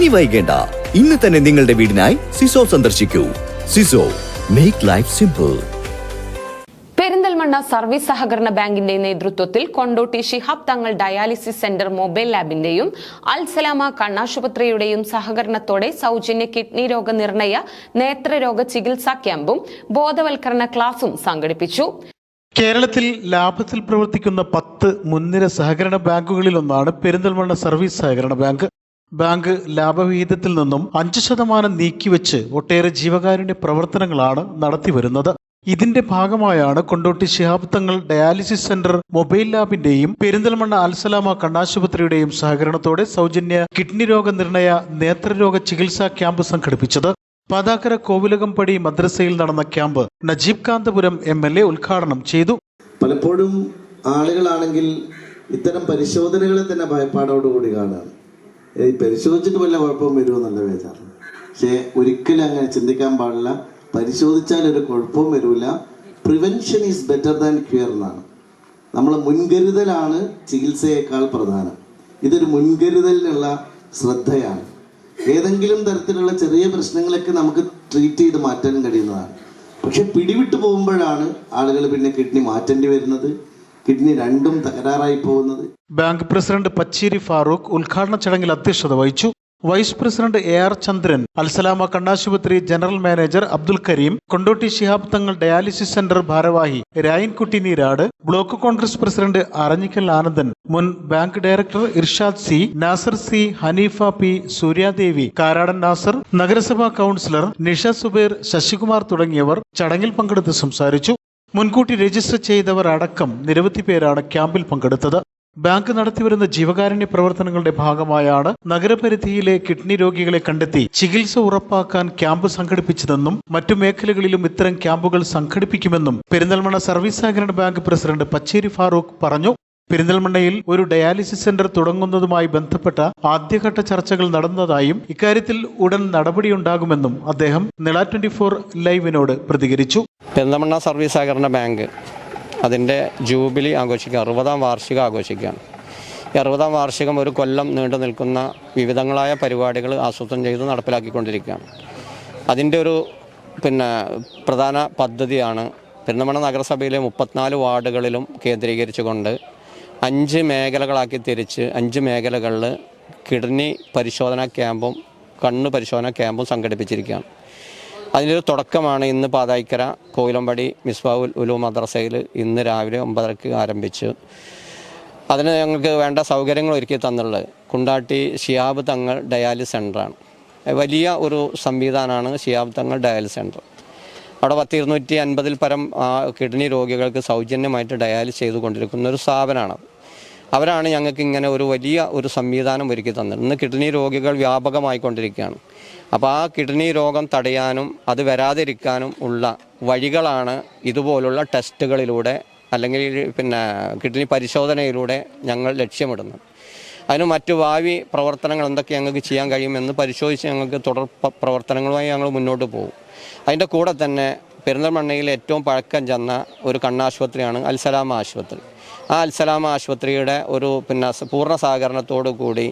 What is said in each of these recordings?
ഇനി വൈകേണ്ട. ഇന്ന് തന്നെ നിങ്ങളുടെ വീടിനായി സിസോ സന്ദർശിക്കൂ. സിസോ make life simple Perinthalmanna service സഹകരണ ബാങ്കിന്റെ നേതൃത്വത്തിൽ Kondotty Shihab Thangal dialysis centre mobile ലാബിന്റെയും Alsalama കണ്ണാശുപത്രിയുടെയും സഹകരണത്തോടെ സൗജന്യ കിഡ്നി രോഗ നിർണയ നേത്രരോഗ ചികിത്സാ ക്യാമ്പും ബോധവൽക്കരണ ക്ലാസും സംഘടിപ്പിച്ചു. കേരളത്തിൽ ലാഭത്തിൽ പ്രവർത്തിക്കുന്ന പത്ത് മുൻനിര സഹകരണ ബാങ്കുകളിലൊന്നാണ് പെരിന്തൽമണ്ണ സർവീസ് സഹകരണ ബാങ്ക്. ബാങ്ക് ലാഭവിഹിതത്തിൽ നിന്നും അഞ്ച് ശതമാനം നീക്കിവെച്ച് ഒട്ടേറെ ജീവകാരുണ്യ പ്രവർത്തനങ്ങളാണ് നടത്തിവരുന്നത്. ഇതിന്റെ ഭാഗമായാണ് Kondotty Shihab Thangal dialysis centre mobile ലാബിന്റെയും Perinthalmanna Alsalama കണ്ണാശുപത്രിയുടെയും സഹകരണത്തോടെ സൗജന്യ കിഡ്നി രോഗ നിർണയ നേത്രരോഗ ചികിത്സാ ക്യാമ്പ് സംഘടിപ്പിച്ചത്. പാതാക്കര കോവിലകംപടി മദ്രസയിൽ നടന്ന camp Najeeb Kanthapuram M L A ഉദ്ഘാടനം ചെയ്തു. പലപ്പോഴും ആളുകളാണെങ്കിൽ ഇത്തരം പരിശോധനകളെ തന്നെ ഭയപ്പാടോടുകൂടി കാണുകയാണ്. പരിശോധിച്ചിട്ട് വല്ല കുഴപ്പവും വരുമോ നല്ല വേചാറ് പക്ഷേ ഒരിക്കലും അങ്ങനെ ചിന്തിക്കാൻ പാടില്ല. പരിശോധിച്ചാൽ ഒരു കുഴപ്പവും വരില്ല prevention is better than cure എന്നാണ്. നമ്മൾ മുൻകരുതലാണ് ചികിത്സയേക്കാൾ പ്രധാനം. ഇതൊരു മുൻകരുതലിനുള്ള ശ്രദ്ധയാണ്. ഏതെങ്കിലും തരത്തിലുള്ള ചെറിയ പ്രശ്നങ്ങളൊക്കെ നമുക്ക് ട്രീറ്റ് ചെയ്ത് മാറ്റാൻ കഴിയുന്നതാണ്. പക്ഷെ പിടിവിട്ട് പോകുമ്പോഴാണ് ആളുകൾ പിന്നെ കിഡ്നി മാറ്റേണ്ടി വരുന്നത്. കിഡ്നി രണ്ടും തകരാറായി പോകുന്നത്. ബാങ്ക് പ്രസിഡന്റ് പച്ചേരി ഫാറൂഖ് ഉദ്ഘാടന ചടങ്ങിൽ അധ്യക്ഷത വഹിച്ചു. Vice president A R Chandran Alsalama കണ്ണാശുപത്രി general manager Abdul Kareem Kondotty Shihab Thangal dialysis centre ഭാരവാഹി രായൻകുട്ടി നീരാട് ബ്ലോക്ക് കോൺഗ്രസ് പ്രസിഡന്റ് അറഞ്ഞിക്കൽ ആനന്ദൻ മുൻ bank director Irshad C Nasar C Haneefa P Suryadevi Karadan Nasar നഗരസഭാ കൗൺസിലർ നിഷ സുബേർ ശശികുമാർ തുടങ്ങിയവർ ചടങ്ങിൽ പങ്കെടുത്ത് സംസാരിച്ചു. മുൻകൂട്ടി രജിസ്റ്റർ ചെയ്തവർ അടക്കം നിരവധി പേരാണ് ക്യാമ്പിൽ പങ്കെടുത്തത്. ബാങ്ക് നടത്തിവരുന്ന ജീവകാരുണ്യ പ്രവർത്തനങ്ങളുടെ ഭാഗമായാണ് നഗരപരിധിയിലെ കിഡ്നി രോഗികളെ കണ്ടെത്തി ചികിത്സ ഉറപ്പാക്കാൻ ക്യാമ്പ് സംഘടിപ്പിച്ചതെന്നും മറ്റു മേഖലകളിലും ഇത്തരം ക്യാമ്പുകൾ സംഘടിപ്പിക്കുമെന്നും പെരിന്തൽമണ്ണ സർവീസ് സഹകരണ ബാങ്ക് പ്രസിഡന്റ് പച്ചേരി ഫാറൂഖ് പറഞ്ഞു. പെരിന്തൽമണ്ണയിൽ ഒരു ഡയാലിസിസ് സെന്റർ തുടങ്ങുന്നതുമായി ബന്ധപ്പെട്ട ആദ്യഘട്ട ചർച്ചകൾ നടന്നതായും ഇക്കാര്യത്തിൽ ഉടൻ നടപടിയുണ്ടാകുമെന്നും അദ്ദേഹം നിള ട്വന്റി ഫോർ ലൈവിനോട് പ്രതികരിച്ചു. പെരിന്തൽമണ്ണ സർവീസ് സഹകരണ ബാങ്ക് അതിന്റെ ജൂബിലി ആഘോഷിക്കുക. അറുപതാം വാർഷികം ആഘോഷിക്കുകയാണ്. ഈ അറുപതാം വാർഷികം ഒരു കൊല്ലം നീണ്ടു നിൽക്കുന്ന വിവിധങ്ങളായ പരിപാടികൾ ആസൂത്രണം ചെയ്ത് നടപ്പിലാക്കിക്കൊണ്ടിരിക്കുകയാണ്. അതിന്റെ ഒരു പിന്നെ പ്രധാന പദ്ധതിയാണ് പെരുന്തമണ നഗരസഭയിലെ മുപ്പത്തിനാല് വാർഡുകളിലും കേന്ദ്രീകരിച്ചുകൊണ്ട് അഞ്ച് മേഖലകളാക്കി തിരിച്ച് അഞ്ച് മേഖലകളിൽ കിഡ്നി പരിശോധനാ ക്യാമ്പും കണ്ണ് പരിശോധനാ ക്യാമ്പും സംഘടിപ്പിച്ചിരിക്കുകയാണ്. അതിന്റെ തുടക്കമാണ് ഇന്ന് പാതായിക്കര കോയിലമ്പടി മിസ്ബാവുൽ ഉലു മദ്രസയിൽ ഇന്ന് രാവിലെ ഒമ്പതരക്ക് ആരംഭിച്ചു. അതിന് ഞങ്ങൾക്ക് വേണ്ട സൗകര്യങ്ങൾ ഒരുക്കി തന്നുള്ളത് കുണ്ടാട്ടി ഷിയാബ് തങ്ങൾ ഡയാലിസ് സെന്ററാണ് വലിയ ഒരു സംവിധാനമാണ് ഷിയാബ് തങ്ങൾ ഡയാലിസ് സെന്റർ അവിടെ പത്ത് ഇരുന്നൂറ്റി അൻപതിൽ പരം കിഡ്നി രോഗികൾക്ക് സൗജന്യമായിട്ട് ഡയാലിസ് ചെയ്തുകൊണ്ടിരിക്കുന്ന ഒരു സ്ഥാപനമാണ്. അവരാണ് ഞങ്ങൾക്ക് ഇങ്ങനെ ഒരു വലിയ ഒരു സംവിധാനം ഒരുക്കി തന്നത്. ഇന്ന് കിഡ്നി രോഗികൾ വ്യാപകമായിക്കൊണ്ടിരിക്കുകയാണ്. അപ്പോൾ ആ കിഡ്നി രോഗം തടയാനും അത് വരാതിരിക്കാനും ഉള്ള വഴികളാണ് ഇതുപോലുള്ള ടെസ്റ്റുകളിലൂടെ അല്ലെങ്കിൽ പിന്നെ കിഡ്നി പരിശോധനയിലൂടെ ഞങ്ങൾ ലക്ഷ്യമിടുന്നത്. അതിന് മറ്റു ഭാവി പ്രവർത്തനങ്ങൾ എന്തൊക്കെ ഞങ്ങൾക്ക് ചെയ്യാൻ കഴിയുമെന്ന് പരിശോധിച്ച് ഞങ്ങൾക്ക് തുടർ പ്രവർത്തനങ്ങളുമായി ഞങ്ങൾ മുന്നോട്ട് പോകും. അതിന്റെ കൂടെ തന്നെ പെരിന്തൽമണ്ണയിൽ ഏറ്റവും പഴക്കം ചെന്ന ഒരു കണ്ണാശുപത്രിയാണ് അൽസലാമ ആശുപത്രി. ആ അൽസലാമ ആശുപത്രിയുടെ ഒരു പിന്നെ പൂർണ സഹകരണത്തോടു കൂടി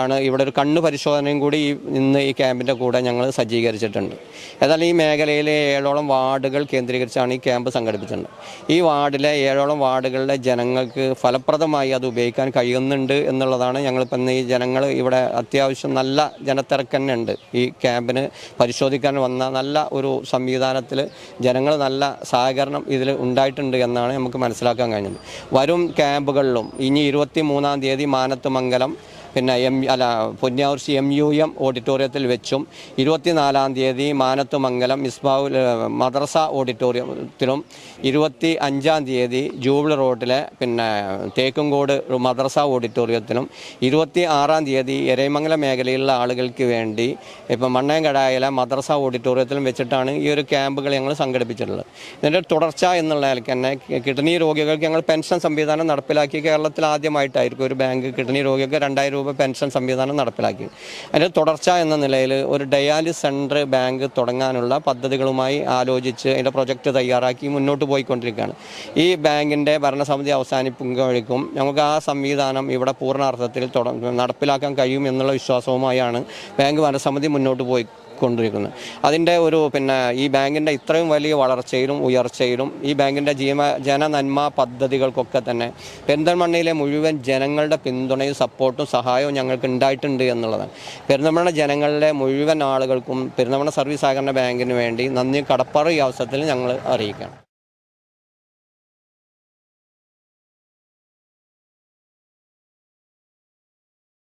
ആണ് ഇവിടെ ഒരു കണ്ണ് പരിശോധനയും കൂടി ഈ ഇന്ന് ഈ ക്യാമ്പിന്റെ കൂടെ ഞങ്ങൾ സജ്ജീകരിച്ചിട്ടുണ്ട്. ഏതായാലും ഈ മേഖലയിലെ ഏഴോളം വാർഡുകൾ കേന്ദ്രീകരിച്ചാണ് ഈ ക്യാമ്പ് സംഘടിപ്പിച്ചിട്ടുണ്ട്. ഈ വാർഡിലെ ഏഴോളം വാർഡുകളിലെ ജനങ്ങൾക്ക് ഫലപ്രദമായി അത് ഉപയോഗിക്കാൻ കഴിയുന്നുണ്ട് എന്നുള്ളതാണ് ഞങ്ങളിപ്പോൾ ഇന്ന് ഈ ജനങ്ങൾ ഇവിടെ അത്യാവശ്യം നല്ല ജനത്തിരക്ക് തന്നെ ഉണ്ട്. ഈ ക്യാമ്പിന് പരിശോധിക്കാൻ വന്ന നല്ല ഒരു സംവിധാനത്തിൽ ജനങ്ങൾ നല്ല സഹകരണം ഇതിൽ ഉണ്ടായിട്ടുണ്ട് എന്നാണ് നമുക്ക് മനസ്സിലാക്കാൻ കഴിഞ്ഞത്. വരും ക്യാമ്പുകളിലും. ഇനി ഇരുപത്തി മൂന്നാം തീയതി മാനത്ത് മംഗലം. പിന്നെ എം അല്ല Ponnavoor C M U M ഓഡിറ്റോറിയത്തിൽ വെച്ചും ഇരുപത്തിനാലാം തീയതി മാനത്തുമംഗലം ഇസ്ബാവുൽ മദ്രസ ഓഡിറ്റോറിയത്തിലും ഇരുപത്തി അഞ്ചാം തീയതി ജൂബിലി റോഡിലെ പിന്നെ തേക്കുംകോട് മദ്രസ ഓഡിറ്റോറിയത്തിലും ഇരുപത്തി ആറാം തീയതി എരൈമംഗലം മേഖലയിലുള്ള ആളുകൾക്ക് വേണ്ടി ഇപ്പം മണ്ണേങ്കടായിലെ മദ്രസ ഓഡിറ്റോറിയത്തിലും വെച്ചിട്ടാണ് ഈ ഒരു ക്യാമ്പുകൾ ഞങ്ങൾ സംഘടിപ്പിച്ചിട്ടുള്ളത്. ഇതിന്റെ തുടർച്ച എന്നുള്ള നിലയ്ക്ക് തന്നെ കിഡ്നി രോഗികൾക്ക് ഞങ്ങൾ പെൻഷൻ സംവിധാനം നടപ്പിലാക്കി കേരളത്തിൽ ആദ്യമായിട്ടായിരിക്കും ഒരു ബാങ്ക് കിഡ്നി രോഗികൾക്ക് രണ്ടായിരം രൂപ പെൻഷൻ സംവിധാനം നടപ്പിലാക്കി. അതിന്റെ തുടർച്ച എന്ന നിലയിൽ ഒരു ഡയാലിസ് സെന്റർ ബാങ്ക് തുടങ്ങാനുള്ള പദ്ധതികളുമായി ആലോചിച്ച് അതിന്റെ പ്രൊജക്റ്റ് തയ്യാറാക്കി മുന്നോട്ട് പോയിക്കൊണ്ടിരിക്കുകയാണ്. ഈ ബാങ്കിന്റെ ഭരണസമിതി അവസാനിപ്പിക്കുമ്പോഴേക്കും നമുക്ക് ആ സംവിധാനം ഇവിടെ പൂർണാർത്ഥത്തിൽ നടപ്പിലാക്കാൻ കഴിയും എന്നുള്ള വിശ്വാസവുമായാണ് ബാങ്ക് ഭരണസമിതി മുന്നോട്ട് പോയി കൊണ്ടിരിക്കുന്നത് അതിന്റെ ഒരു പിന്നെ ഈ ബാങ്കിന്റെ ഇത്രയും വലിയ വളർച്ചയിലും ഉയർച്ചയിലും ഈ ബാങ്കിന്റെ ജീവ ജനനന്മ പദ്ധതികൾക്കൊക്കെ തന്നെ പെരിന്തൽമണ്ണയിലെ മുഴുവൻ ജനങ്ങളുടെ പിന്തുണയും സപ്പോർട്ടും സഹായവും ഞങ്ങൾക്ക് ഉണ്ടായിട്ടുണ്ട് എന്നുള്ളതാണ് പെരിന്തൽമണ്ണ ജനങ്ങളിലെ മുഴുവൻ ആളുകൾക്കും പെരിന്തൽമണ്ണ സർവീസ് സഹകരണ ബാങ്കിന് വേണ്ടി നന്ദി കടപ്പാറ് ഈ അവസരത്തിൽ ഞങ്ങൾ അറിയിക്കുകയാണ്.